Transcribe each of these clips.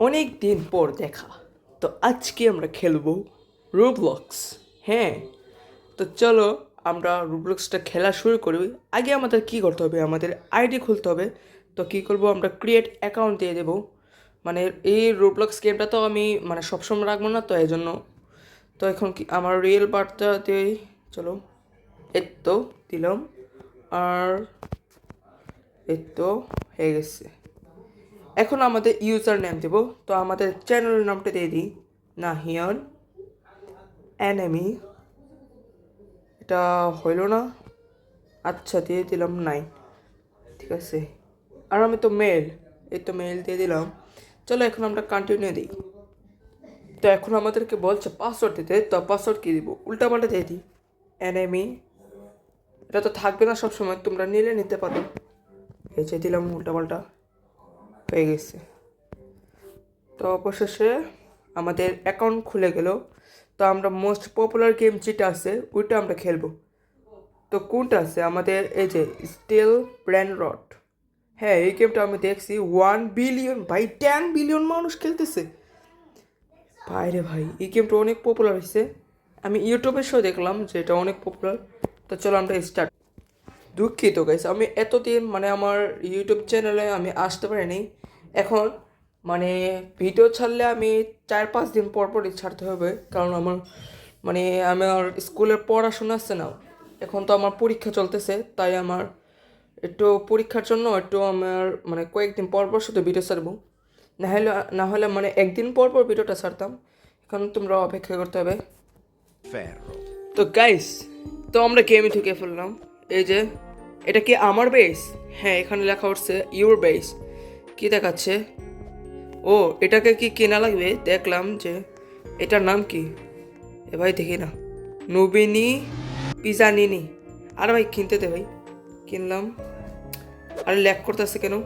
অনেক দিন পর দেখা। তো আজকে আমরা খেলব রুবলক্স। হ্যাঁ তো চলো আমরা রুবলক্সটা খেলা শুরু করি। আগে আমাদের কি করতে হবে? আমাদের আইডি খুলতে হবে। তো কি করব? আমরা ক্রিয়েট অ্যাকাউন্ট দিয়ে দেবো। মানে এই রুবলক্স গেমটা তো আমি মানে সবসময় রাখব না তো এই জন্য তো এখন কি, আমার রিয়েল বার্তা দিই। চলো, এই তো দিলাম। আর এই তো হয়ে গেছে। এখন আমাদের ইউজার নেম দেব। তো আমাদের চ্যানেলের নামটা দিয়ে দিই। নাহিয়ান অ্যানেমি এটা হইল না। আচ্ছা দিয়ে দিলাম নাইন ঠিক আছে। আর আমি তো মেল এই তো মেল দিয়ে দিলাম। চলো এখন আমরা কন্টিনিউ দিই। তো এখন আমাদেরকে বলছে পাসওয়ার্ড দিতে। তো পাসওয়ার্ড কী দিব? উল্টাপাল্টা দিয়ে দিই। অ্যানেমি এটা তো থাকবে না সব সময় তোমরা নিলে নিতে পারো। এই যে দিলাম উল্টাপাল্টা। হয়ে গেছে। তো অবশেষে আমাদের অ্যাকাউন্ট খুলে গেল। তো আমরা মোস্ট পপুলার গেম যেটা আছে, ওইটা আমরা খেলব। তো কোনটা আছে? আমাদের এই যে স্টিল ব্র্যান্ড রড হ্যাঁ এই গেমটা আমি দেখছি। ওয়ান বিলিয়ন ভাই টেন বিলিয়ন মানুষ খেলতেছে। ভাই রে ভাই, এই গেমটা অনেক পপুলার হয়েছে আমি ইউটিউবের শো দেখলাম যে এটা অনেক পপুলার তো চলো আমরা স্টার্ট দুঃখিত গাইস আমি এতদিন মানে আমার ইউটিউব চ্যানেলে আমি আসতে পারিনি। এখন মানে ভিডিও ছাড়লে আমি চার পাঁচ দিন পর পরই ছাড়তে হবে। কারণ আমার মানে আমার স্কুলের পড়াশোনা আছে না। এখন তো আমার পরীক্ষা চলতেছে তাই আমার একটু পরীক্ষার জন্য একটু আমার মানে কয়েকদিন পর পর শুধু ভিডিও ছাড়বো। না হলে না হলে মানে একদিন পর পর ভিডিওটা ছাড়তাম। এখন তোমরা অপেক্ষা করতে হবে. তো গাইস তো আমরা গেমে ঢুকে ফেললাম। এই যে এটা কি আমার বেস হ্যাঁ এখানে লেখা উঠছে ইউর বেস কি দেখাচ্ছে? ও, এটাকে কি কেনা লাগবে? দেখলাম যে এটার নাম কি? এ ভাই, দেখি না। নবিনী পিজানিনি। আর ভাই, কিনতে দে ভাই। কিনলাম। আরে ল্যাক করতেছে কেন?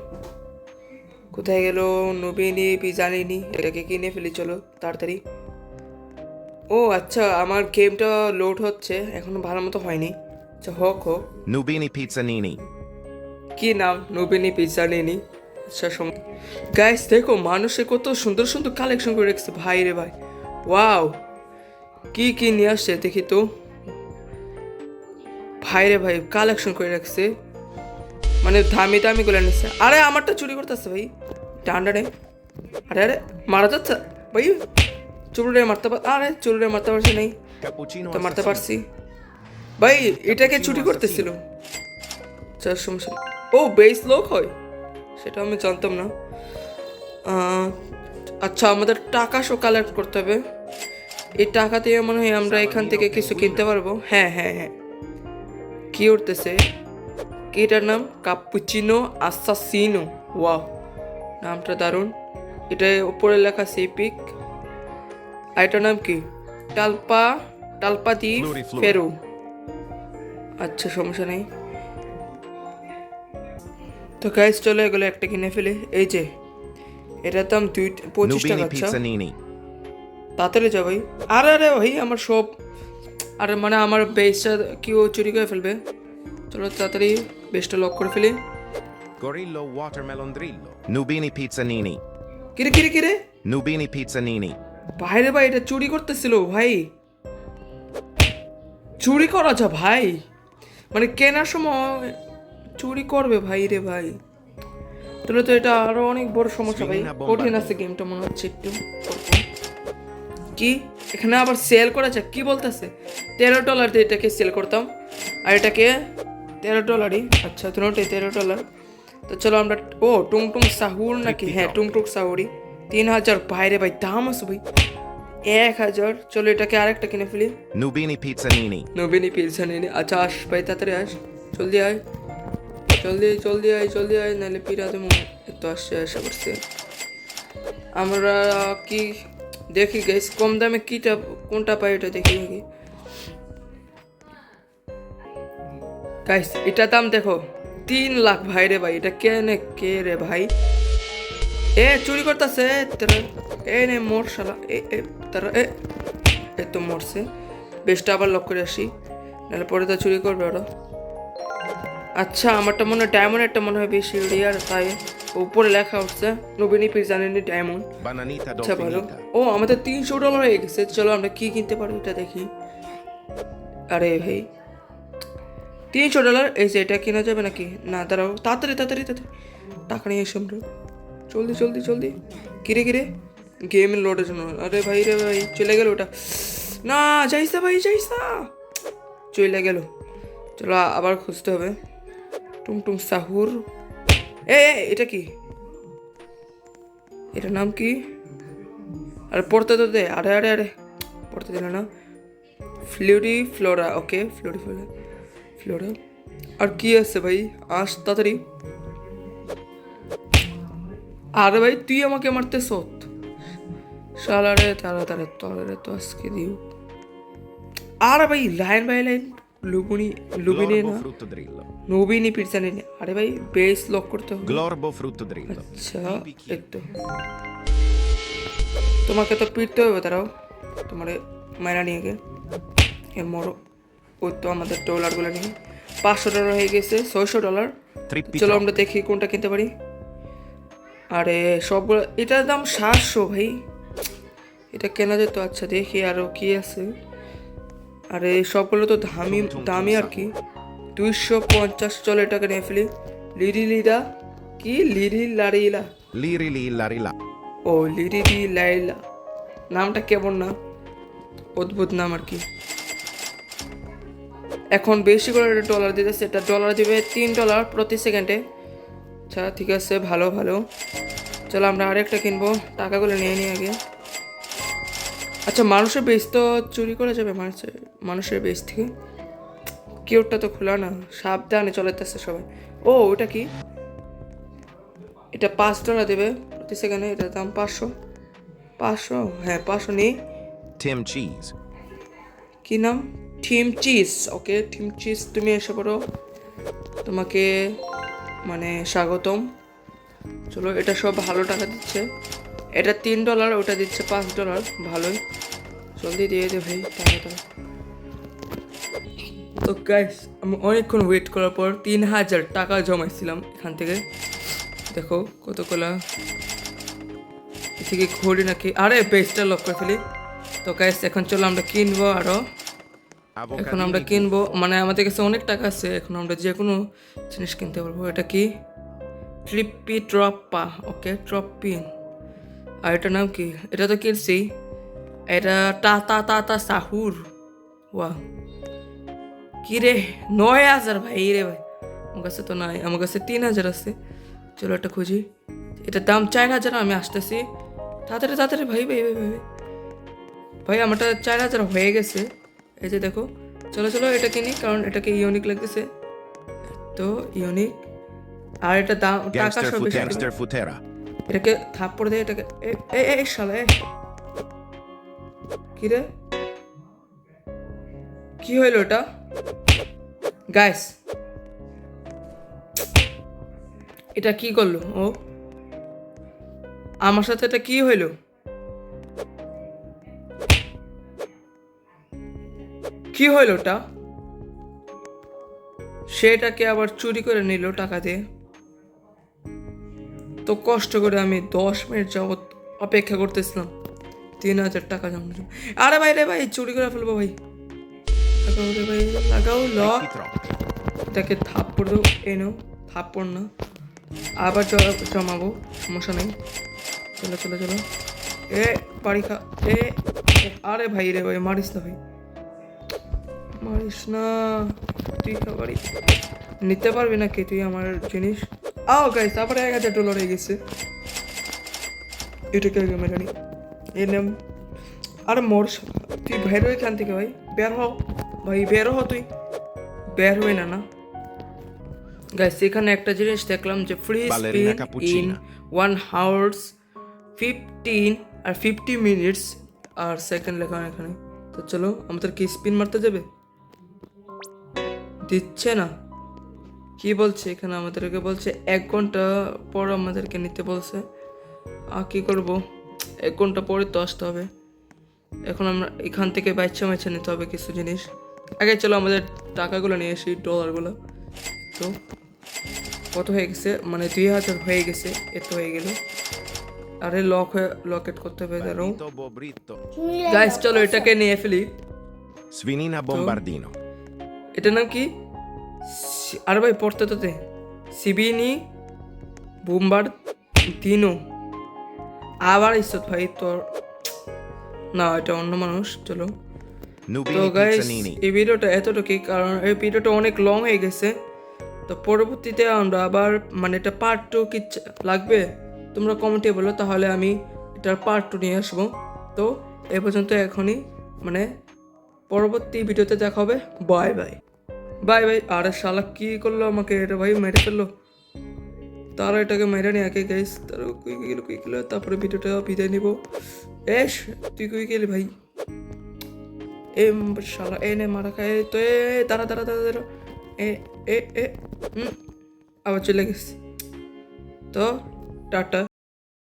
কোথায় গেল নবিনী পিজানিনি? এটাকে কিনে ফেলি, চলো, তাড়াতাড়ি। ও আচ্ছা আমার গেমটা লোড হচ্ছে। এখনও ভালো মতো হয়নি। হোক Nubini Pizzanini. কি নাম? নবীনী পিৎজা নেনি আচ্ছা গাইস দেখো মানুষে কত সুন্দর সুন্দর কালেকশন করে রেখেছে। ভাই রে ভাই। ওয়াও কি কি নিয়ে আসছে দেখি তো। ভাই রে ভাই কালেকশন করে রাখছে। মানে দামি দামি গুলো নিচ্ছে আরে আমারটা চুরি করতেছে ভাই। ডান্ডা নেই আরে আরে মারা যাচ্ছে। ভাই চুরুরে মারতে পার আরে চুরুরে মারতে পারছি নেই। তো মারতে পারছি। ভাই এটাকে চুরি করতেছিল চার সমস্যা। ও বেস লোক হয়? সেটা আমি জানতাম না। আচ্ছা আমাদের টাকা সব কালেক্ট করতে হবে। এই টাকা দিয়ে মনে হয় আমরা এখান থেকে কিছু কিনতে পারব। হ্যাঁ হ্যাঁ হ্যাঁ। কি উঠতেছে? কি এটার নাম কাপুচিনো আসাসিনো ওয়াও নামটা দারুণ। এটা উপরে লেখা সিপিক আর এটার নাম কি? টালপা টালপা দি। ফেরু। আচ্ছা সমস্যা নেই। তো গাইস চলো এগুলো একটা কিনে ফেলি। এই যে এটার দাম দুই পঁচিশ টাকা আচ্ছা. তাড়াতাড়ি যা ভাই। আরে আরে ভাই আমার সব আরে মানে আমার বেসটা কেউ চুরি করে ফেলবে? চলো তাড়াতাড়ি বেসটা লক করে ফেলি। Gorillo Watermelon Drillo. Nubini Pizzanini. কিরে কিরে কিরে Nubini Pizzanini. ভাই রে ভাই এটা চুরি করতেছিল ভাই। চুরি করা যা ভাই। মানে কেনার সময় চুরি করবে ভাই রে ভাই। তাহলে তো এটা আরও অনেক বড় সমস্যা ভাই। কঠিন আছে গেমটা মনে হচ্ছে একটু। কি? এখানে আবার সেল করেছে? কি বলতেছে? তেরো ডলার দিয়ে এটাকে সেল করতাম। আর এটাকে তেরো ডলারই আচ্ছা দুটোই তেরো ডলার তো চলো আমরা ও টুংটুং সাহুর নাকি? হ্যাঁ টুং টুংটুং সাহুরি তিন হাজার। বাইরে ভাই দাম আছে ভাই। এক হাজার চলো এটাকে আরেকটা কিনে ফেলি। Nubini Pizzanini. নবীনী পিলসা নিয়ে নে। আচ্ছা আস ভাই তাড়াতাড়ি আস। জলদি আয়। জলদি জলদি আয় জলদি আয় নাহলে পিরাতে এত আসছে আসা করছে। আমরা কি দেখি গাইস কম দামে কিটা কোনটা পাই এটা দেখি দেখি। গাইস এটা দাম দেখো। তিন লাখ ভাই রে ভাই এটা কে নে কে রে ভাই? এ চুরি করতেছে তোরা। এ নে মোর শালা এ এ তারা এ এ তো মরছে। বেশটা আবার লক করে আসি নাহলে পরে তো চুরি করবে ওরা। আচ্ছা আমারটা মনে হয় ডায়মন্ড একটা মনে হয় বেশি রিয়ার তাই উপরে লেখা উঠছে নবীনী পিরজানি ডায়মন্ড আচ্ছা ভালো। ও আমাদের তিনশো ডলার হয়ে গেছে চলো আমরা কি কিনতে পারি এটা দেখি। আরে ভাই তিনশো ডলার এই যে এটা কেনা যাবে নাকি? না দাঁড়াও তাড়াতাড়ি তাড়াতাড়ি তাড়াতাড়ি। টাকা নিয়ে এসে আমরা। জলদি জলদি জলদি কিরে কিরে? গেম জন্য আরে ভাই রে ভাই, চলে গেল ওটা। না, যাইস ভাই, যাইস। চলে গেল। চলো, আবার খুঁজতে হবে। টুং টুং সাহুর। এ এটা কি? এটার নাম কি? আরে, পড়তে তো দে। আরে আরে আরে, পড়তে দিল না। ফ্লুরি ফ্লোরা, ওকে, ফ্লুরি ফ্লোরা ফ্লোরা। আর কি আছে ভাই? আস, তাড়াতাড়ি। আরে ভাই, তুই আমাকে মারতে তারা তারা তলারে তো আজকে দিও। আরে ভাই লাইন বাই লাইন লুবুনি লুবিনি না. নবিনি আরে ভাই বেস লক করতে হবে। Glorbo fruttodrillo. আচ্ছা এই তো তোমাকে তো পিটতে হবে তারাও তোমার মায়েরা নিয়ে গে। এ মরো। ওই তো আমাদের ডলারগুলো নিয়ে। পাঁচশো ডলার হয়ে গেছে ছয়শো ডলার চলো আমরা দেখি কোনটা কিনতে পারি। আরে সবগুলো এটার দাম সাতশো ভাই। এটা কেনা যেত? আচ্ছা দেখি আরও কি আছে। আর এই সবগুলো তো দামি দামি আর কি। দুইশো পঞ্চাশ চলো এটাকে নিয়ে ফেলি। লিরি লিরা? কি? লিরি লারিলা। Liri লি লারিলা। ও ও লিরিরি লাইলা নামটা কেমন না? অদ্ভুত নাম আর কি। এখন বেশি করে ডলার দিতেছে এটা ডলার দিবে তিন ডলার প্রতি সেকেন্ডে আচ্ছা ঠিক আছে ভালো ভালো। চলো আমরা আরেকটা কিনবো। টাকাগুলো নিয়ে নিই আগে। আচ্ছা মানুষের বেস তো চুরি করা যাবে মানুষের মানুষের বেস থেকে। কিউরটা তো খোলা না সাবধানে চলাইতেছে সবাই। ও ওটা কি? এটা পাঁচ ডলার দেবে প্রতি সেকেন্ডে এটার দাম পাঁচশো। পাঁচশো? হ্যাঁ পাঁচশো নেই। Tim চিজ কি নাম? Tim cheese okay Tim cheese তুমি এসে পড়ো। তোমাকে মানে স্বাগতম। চলো এটা সব ভালো টাকা দিচ্ছে। এটা তিন ডলার ওটা দিচ্ছে পাঁচ ডলার। ভালোই। জলদি দিয়ে দে ভাই তাড়াতাড়ি। তো গাইস আমি অনেকক্ষণ ওয়েট করার পর তিন হাজার টাকা জমাইছিলাম এখান থেকে। দেখো কতগুলা। এ থেকে ঘড়ি নাকি? আরে বেসটা লক করে ফেলি। তো গাইস এখন চলো আমরা কিনবো আরও। এখন আমরা কিনবো। মানে আমাদের কাছে অনেক টাকা আছে এখন আমরা যে কোনো জিনিস কিনতে পারব। এটা কি? ট্রিপি ট্রপ্পা ওকে ট্রপিন আর এটার নাম কি? এটা তো কিনছি এটা টা তা তা তা সাহুর। ওয়া কি রে নয় হাজার ভাই রে ভাই। আমার কাছে তো নাই আমার কাছে তিন হাজার আছে। চলো একটা খুঁজি। এটার দাম চার হাজার আমি আসতেছি। তাড়াতাড়ি তাড়াতাড়ি ভাই ভাই ভাই ভাই। ভাই। আমারটা চার হাজার হয়ে গেছে। এই যে দেখো। চলো চলো এটা কিনি কারণ এটাকে ইউনিক লাগতেছে। তো ইউনিক আর এটা দাম টাকা সব এটাকে থাপ্পড় দে এটাকে এ এ শালা, এ। কি রে? কি হইল এটা? গাইস এটা কি করল? ও? আমার সাথে এটা কি হইল? কি হইল ওটা? সেটাকে আবার চুরি করে নিল টাকা দিয়ে। তো কষ্ট করে আমি দশ মিনিট যাবত অপেক্ষা করতেছিলাম। তিন হাজার টাকা জমা। আরে ভাই রে ভাই, চুরি করে ফেলব ভাই। লাগাও রে ভাই, লাগাও ল Trippi troppo. এটাকে থাপ্পড় দেবো। এনো থাপ্পড় না। আবার জমাবো, সমস্যা নেই। চলো চলো চলো। এ, বাড়ি খা এ আরে ভাই রে ভাই, মারিস না ভাই। মারিস না। তুই খা নিতে পারবি নাকি তুই আমার জিনিস? আও গাইস আবার এক হাজার ডলার হয়ে গেছে। এটাকে আগে মেরে নি এ নেম। আরে মোর তুই বের হয়ে এখান থেকে ভাই। বের হ। ভাই বের হ তুই। বের হয়ে না না। গাইস এখানে একটা জিনিস দেখলাম যে free spin in one hours fifteen R fifty minutes আর সেকেন্ড লেখা এখানে। তো চলো আমাদের কি স্পিন মারতে যাবে? দিচ্ছে না। কি বলছে এখানে আমাদেরকে? বলছে এক ঘণ্টা পর আমাদেরকে নিতে বলছে। আর কি করব? এক ঘণ্টা পরে তো আসতে হবে। এখন আমরা এখান থেকে বাচ্চা মাইছে নিতে হবে কিছু জিনিস। আগে চলো আমাদের টাকাগুলো নিয়ে আসি ডলারগুলো তো কত হয়ে গেছে? মানে দুই হাজার হয়ে গেছে এত হয়ে গেল। আরে লক হয়ে লকেট করতে হবে Bobrito. গাইস চলো এটাকে নিয়ে ফেলি। Svinina Bombardino. এটা নাম কি? আরে ভাই পড়তে তো দে। সিবিনি বুমবার দিনো। আবার ইসত ভাই তোর না এটা অন্য মানুষ চলো। তো গাইস এই ভিডিওটা এতটুকুই কারণ এই ভিডিওটা অনেক লং হয়ে গেছে। তো পরবর্তীতে আমরা আবার মানে এটা পার্ট টু কি লাগবে? তোমরা কমেন্টে বলো তাহলে আমি এটার পার্ট টু নিয়ে আসব। তো এ পর্যন্ত এখনই মানে পরবর্তী ভিডিওতে দেখা হবে। বাই বাই বাই ভাই, আরে শালা, কি করল আমাকে? এটা ভাই মেরে ফেলল। তারা এটাকে মেরে নি আগে গাইস তারা কুই গেলো কুই গেলো তারপরে ভিডিওটা বিদায় নিব। এস, তুই কুই গেলি ভাই। এ শালা, এ নে মারা খায়। তো এ দাঁড়া দাঁড়া দাঁড়া দাঁড়া। এ এ এ আবার চলে গেছে। তো, টাটা।